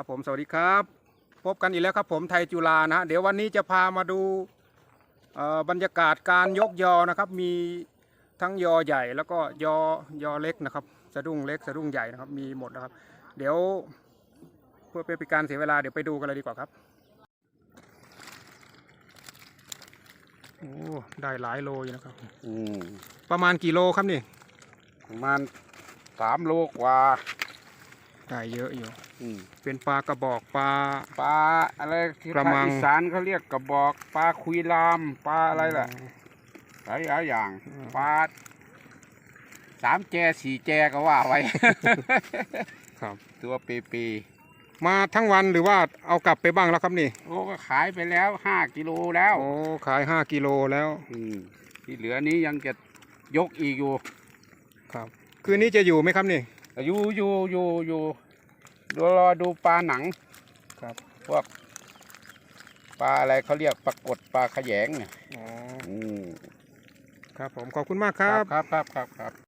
ครับผมสวัสดีครับ พบกันอีกแล้วครับผมไทยจุฬานะฮะเดี๋ยววันนี้จะพามาดูเอ่อบรรยากาศการยกยอนะครับ มีทั้งยอใหญ่แล้วก็ยอยอเล็กนะครับ สะดุ้งเล็กสะดุ้งใหญ่นะครับ มีหมดนะครับ เดี๋ยวเพื่อเป็นการเสียเวลาเดี๋ยวไปดูกันเลยดีกว่าครับโอ้ได้หลายโลอยู่นะครับอืมประมาณกี่โลครับนี่ประมาณสามโลกว่า ได้เยอะอยู่ อืมเป็นปลากระบอกปลา ปลาอะไรที่กระมังภาคอีสานเขาเรียกกระบอกปลาคุยลามปลาอะไรล่ะหลายหลายอย่างอืมปลาสามแจสี่แจก็ว่าไว้ ครับ ตัวปีปีมาทั้งวันหรือว่าเอากลับไปบ้างแล้วครับนี่ ๆโอ้ก็ขายไปแล้วห้ากิโลแล้ว โอ้ขาย5กิโลแล้วอืมที่เหลือนี้ยังจะยกอีกอยู่ ครับ คืนนี้จะอยู่ไหมครับนี่ อยู่อยู่อยู่อยู่ดูรอดูปลาหนังครับพวกปลาอะไรเขาเรียกปลากดปลาขยงเนี่ยอ๋ออืมครับผมขอบคุณมากครับครับครับครับครับ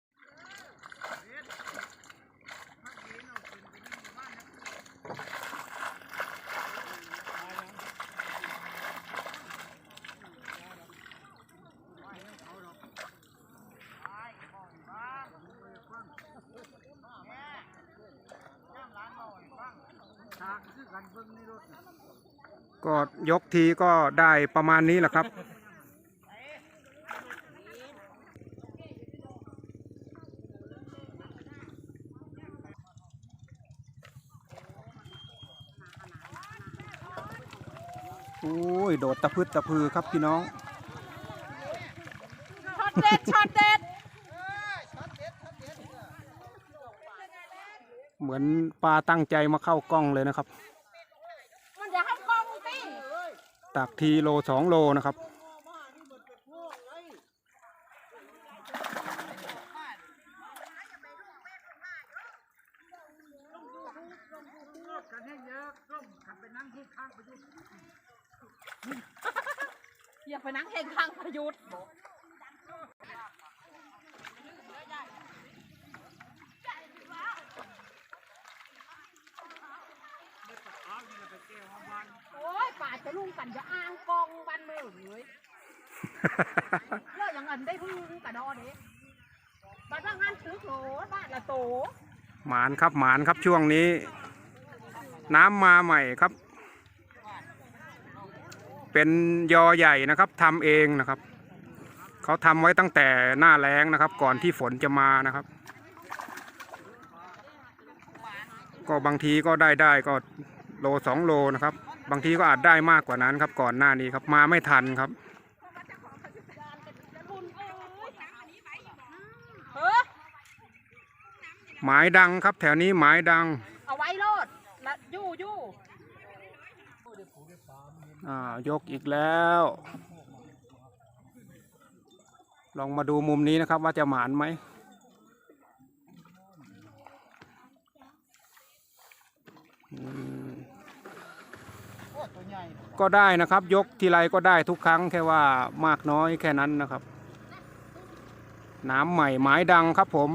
ก็ยกทีก็ได้ประมาณนี้แหละครับ โอ้ย โดดตะพืดตะพือครับพี่น้อง ช็อตเด็ด ช็อตเด็ด เหมือนปลาตั้งใจมาเข้ากล้องเลยนะครับ มันจะให้กล้องสิ ตักทีโลสองโลนะครับ อย่าไปนั่งเฮงข้างประยุทธ์ โอ้ยป่าจะลุ่งกันจะอ้างกองบันมือเลยเลิกอย่างเงินได้พึ่งกระดอเด็บ้านว่างงานซื้อโหลบ้านละโตหมานครับหมานครับช่วงนี้ น้ำมาใหม่ครับ เป็นยอใหญ่นะครับทำเองนะครับ เขาทำไว้ตั้งแต่หน้าแล้งนะครับ ก่อนที่ฝนจะมานะครับ ก็บางทีก็ได้ได้ก็ โลสองโลนะครับ บางทีก็อาจได้มากกว่านั้นครับ ก่อนหน้านี้ครับมาไม่ทันครับเออหมายดังครับ แถวนี้หมายดัง เอาไว้โลดละยู่ยู่อ่ายกอีกแล้ว ลองมาดูมุมนี้นะครับว่าจะหมานไหมอืม ก็ได้นะครับ ยกทีไรก็ได้ทุกครั้งแค่ว่ามากน้อยแค่นั้นนะครับ น้ำใหม่ไม้ดังครับผม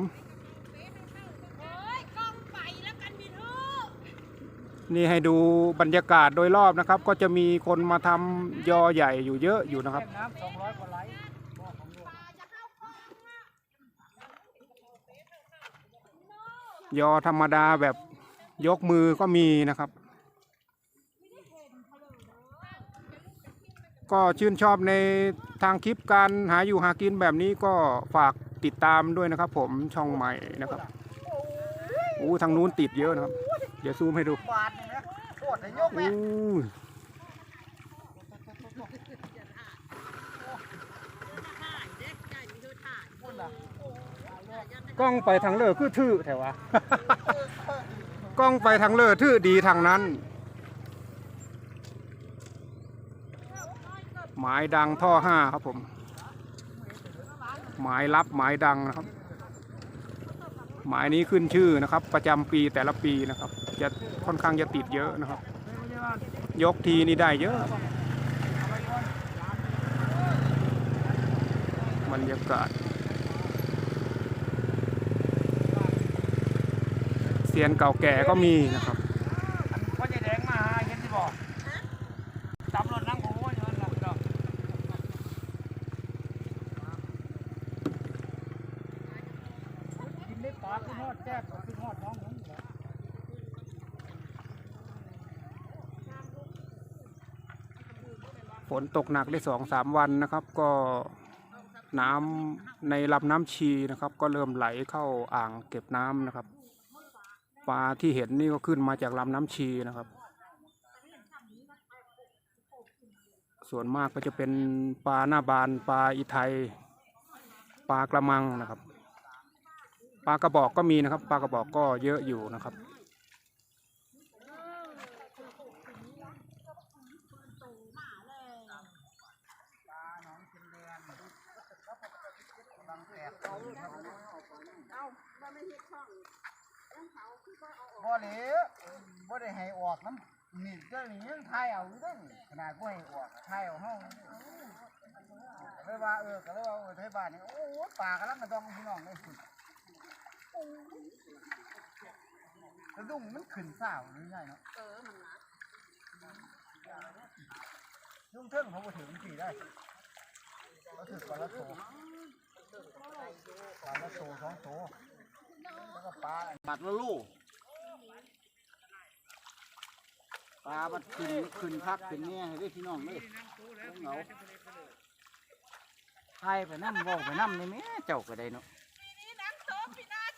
นี่ให้ดูบรรยากาศโดยรอบนะครับ ก็จะมีคนมาทำยอใหญ่อยู่เยอะอยู่นะครับยอธรรมดาแบบยกมือก็มีนะครับ ก็ชื่นชอบในทางคลิปการหาอยู่หากินแบบนี้ก็ฝากติดตามด้วยนะครับ ผมช่องใหม่นะครับอู้ทางนู้นติดเยอะนะครับ เดี๋ยวซูมให้ดูบาทนึงนะโคตรนยกแม่อู้กล้องไปทางเลอคือทื่อแถวะกล้องไปทางเลอทื่อดีทางนั้น หมายดังท่อห้าครับผม หมายลับหมายดังนะครับ หมายนี้ขึ้นชื่อนะครับ ประจำปีแต่ละปีนะครับ จะค่อนข้างจะติดเยอะนะครับ ยกทีนี่ได้เยอะบรรยากาศเซียนเก่าแก่ก็มีนะครับ ไฟ พ่อจะแดงมาหาเห็นสิบอกตำรถนั่งโอ้ยเงินหลักดอก กินได้ ปลาขึ้นฮอดแจ๊กขึ้นฮอดน้องผมฝนตกหนักได้สองสามวันนะครับ ก็น้ำในลำน้ำชีนะครับ ก็เริ่มไหลเข้าอ่างเก็บน้ำนะครับปลาที่เห็นนี่ก็ขึ้นมาจากลำน้ำชีนะครับ ส่วนมากก็จะเป็นปลาหน้าบานปลาอีไทย ปลากระมังนะครับ ปลากระบอกก็มีนะครับ ปลากระบอกก็เยอะอยู่นะครับ บ่เหลวบ่ได้ให้ออกน้ำมีดเจ้านี่ยังทายเอาอยู่เด้อนี่ขนาดบ่ให้ออกทายเอาห้องก็เลยว่าเออก็เลยว่าเออไทยบ้านนี่โอ้ปลากำลังกระดองพี่น้องเลย กระดุ้งมันขึ้นสาวหรือไงเนาะเออมันนะลุงเทิงเขาบ่ถึงสี่ได้เขาถึงปลาละโตปลาละโตสองโตแล้วก็ปลาบัดละลูกปลาบัดขึ้นขึ้นพักขึ้นเนี่ยให้ได้พี่น้องเลยเหงาไทยไปน้ำเว่าไปน้ำนี่แม่เจ้าก็ได้เนาะ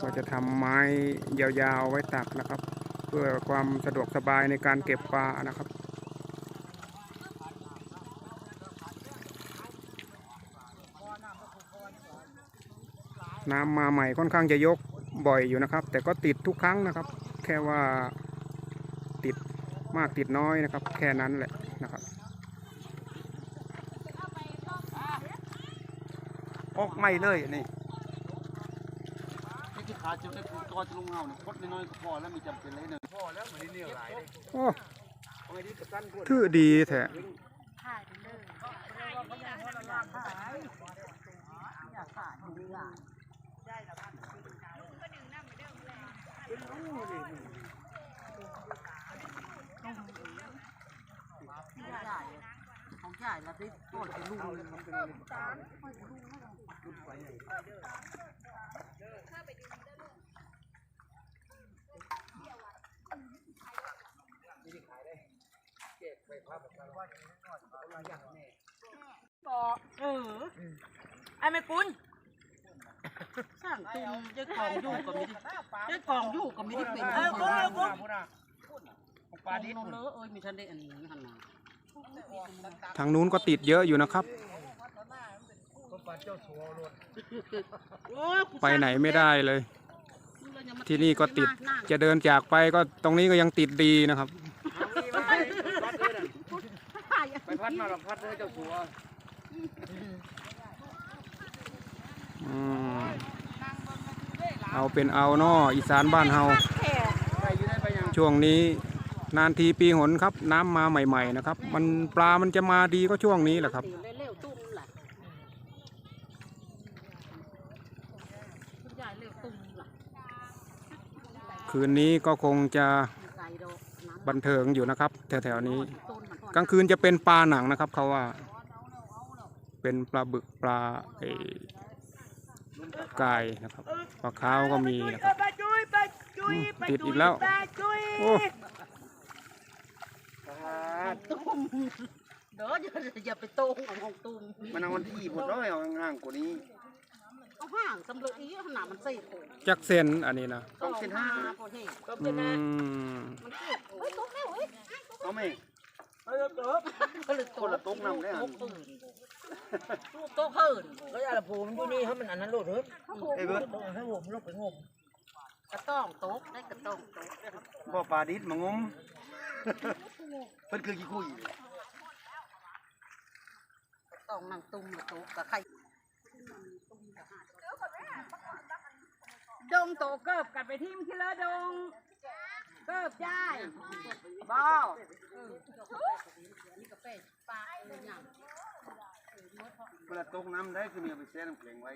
ก็จะทำไม้ยาวๆไว้ตักนะครับ เพื่อความสะดวกสบายในการเก็บปลานะครับน้ำมาใหม่ค่อนข้างจะยกบ่อยอยู่นะครับ แต่ก็ติดทุกครั้งนะครับ แค่ว่าติดมากติดน้อยนะครับ แค่นั้นแหละนะครับ ออกไม่เลยอันนี่นี่ที่ขาจะได้ปูตอจะลงเงาเนี่ยคดน้อยๆก็พอแล้วไมีจำเป็นเลยเนาะพ่อแล้วเหมือนนี่หลายเลยโอ้เอาไงดีกับตั้นพวกทื่อดีแท้ของใหญ่ละที่ต้นจะลูกเออไอ้แม่ปุ้นสร้างตุ่มเจ้าของอยู่ก็ไม่ได้เจ้าของอยู่ก็ไม่ได้เป็นเออเอกุ้งอกุ้งกุ้งของปลาดิบน้องเลอะเอ้ยมีทันได้อันนี้หันมาทางนู้นก็ติดเยอะอยู่นะครับ โอ้ยไปไหนไม่ได้เลย ที่นี่ก็ติดจะเดินจากไปก็ตรงนี้ก็ยังติดดีนะครับ ไปพัดมาหรอกพัดเลยเจ้าสัวอืมเอาเป็นเอาเนออีสานบ้านเฮาใครอยู่ได้ไปยังช่วงนี้นานทีปีหนครับ น้ำมาใหม่ ๆ นะครับ มันปลามันจะมาดีก็ช่วงนี้แหละครับ ตีเร็วๆตุ้มล่ะคุณยายเร็วตุ้มล่ะ คืนนี้ก็คงจะใส่ดอกน้ำบันเทิงอยู่นะครับ แถวๆนี้ต้นมันก่อนกลางคืนจะเป็นปลาหนังนะครับเขาว่า เป็นปลาบึกปลาเอ่อกายนะครับปลาขาวก็มีนะครับอืมติดอีกแล้วโอ้ตุ้มเด้ออย่าอย่าไปโต้งของตุ้มมันเอาวันที่หมดเลยเอาห่างๆกว่านี้ เอาห่างสำเร็จอีขนาดมันใส่โถจักเซนอันนี้นะต้องเส้นห้าพอเท่อืมมันเก็บเฮ้ยตุ้มเร็วเฮ้ยเอาไหมเออเออคนละตกน้ำเลยฮะลูกโตเขินก็อย่าละผมอยู่นี่ให้มันอันนั้นโลดเฮ้ยเอ้ยเบิดให้ผมลงไปงมกระต้องโต๊ะได้กระต้องโต๊ะบ่ปลาดิษมางมเพิ่นคือกี่คุย กระต้องนั่งตุ้มโต๊ะกับใค ดงโตเกิบกันไปทิมทีละดง เกิบย่ายบ่นี่กาแฟปลาเลยอย่างเวลาตกน้ำได้คือมีเอาไปแช่น้ำแข็งไว้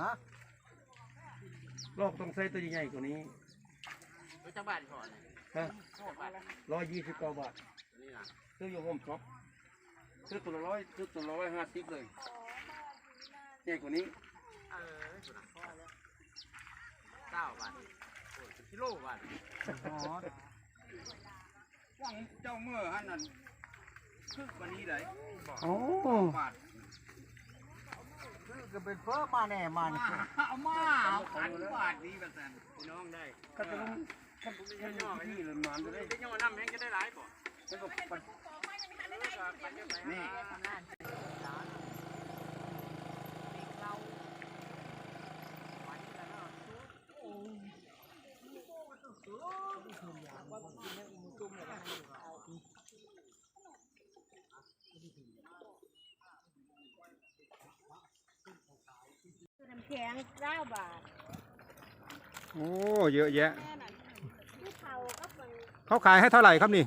ฮะลอกต้องใส่ตัวใหญ่ๆกว่านี้รู้จักบ้านก่อนฮะร้อยยี่สิบเก้าบาทซื้ออยู่โฮมช็อปซื้อตัวละร้อยซื้อตัวละร้อยห้าสิบเลยใหญ่กว่านี้เออพอแล้วเก้าบาทโอ้ยกิโลบาทว่างเจ้าเมื่อฮันนั่นซื้อวันนี้เลยโอ้บาท ก็เป็นเพิ่มมาแน่มานี่เอามาเอาพันบาทนี้กันแสนพี่น้องได้ก็จะต้องขั้นขั้นย่อไปนี่เลยมันจะได้ได้ยังว่าน้ำแห้งก็ได้หลายบ่แล้วก็ปัดนี่ น้ำ แข็งเก้าบาทโอ้เยอะแยะแม่น่ะที่เขาก็เป็นเขาขายให้เท่าไหร่ครับนี่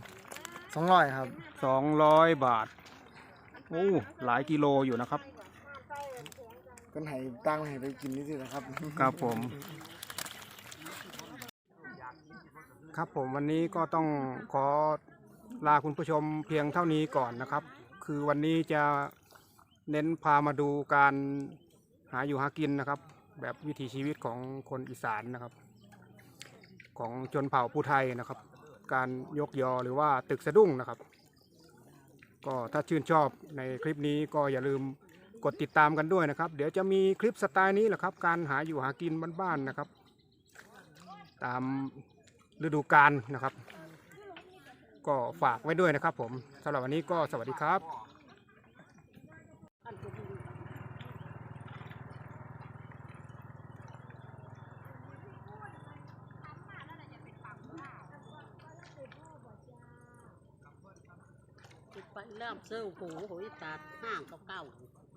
สองร้อยครับ สองร้อยบาท โอ้หลายกิโลอยู่นะครับ กันไห้ตั้งให้ไปกินนี่สินะครับ ครับผม ครับผมวันนี้ก็ต้องขอลาคุณผู้ชมเพียงเท่านี้ก่อนนะครับ คือวันนี้จะเน้นพามาดูการ หาอยู่หากินนะครับ แบบวิถีชีวิตของคนอีสานนะครับ ของชนเผ่าผู้ไทยนะครับ การยกยอหรือว่าตึกสะดุ้งนะครับ ก็ถ้าชื่นชอบในคลิปนี้ก็อย่าลืมกดติดตามกันด้วยนะครับ เดี๋ยวจะมีคลิปสไตล์นี้แหละครับ การหาอยู่หากินบ้านๆนะครับ ตามฤดูกาลนะครับ ก็ฝากไว้ด้วยนะครับผมสำหรับวันนี้ก็สวัสดีครับ เซลล์หูหอยตาดห้างเก่า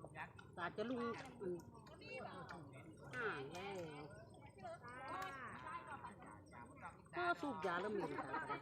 ๆตาดจะลุงห้างแล้วก็สูบยาแล้วมีตาด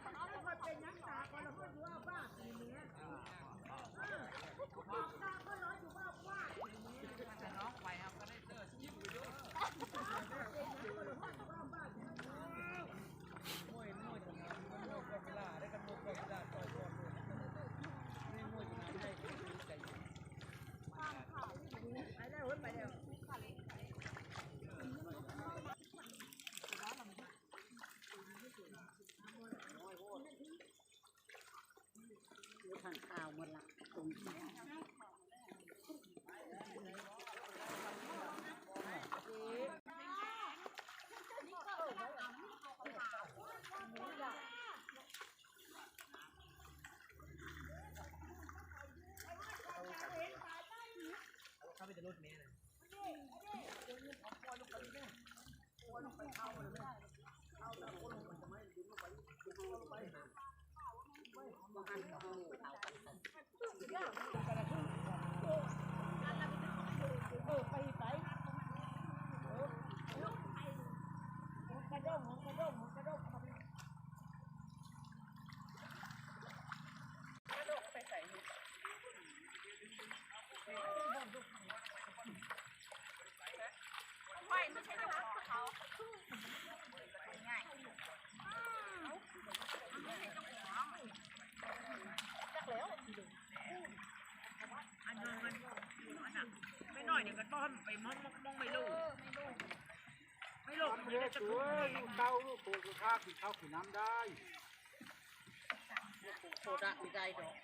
หมดละตรงนี้ไม่หน่อยเดี๋ยวก็ต้ อนไปมองมองไม่รู้ไม่ไม่ลงเรือตัวลูกเต้าลูกโคกข้าขึ้นเข้าขึ้นน้ำได้โคตรมีใจดอก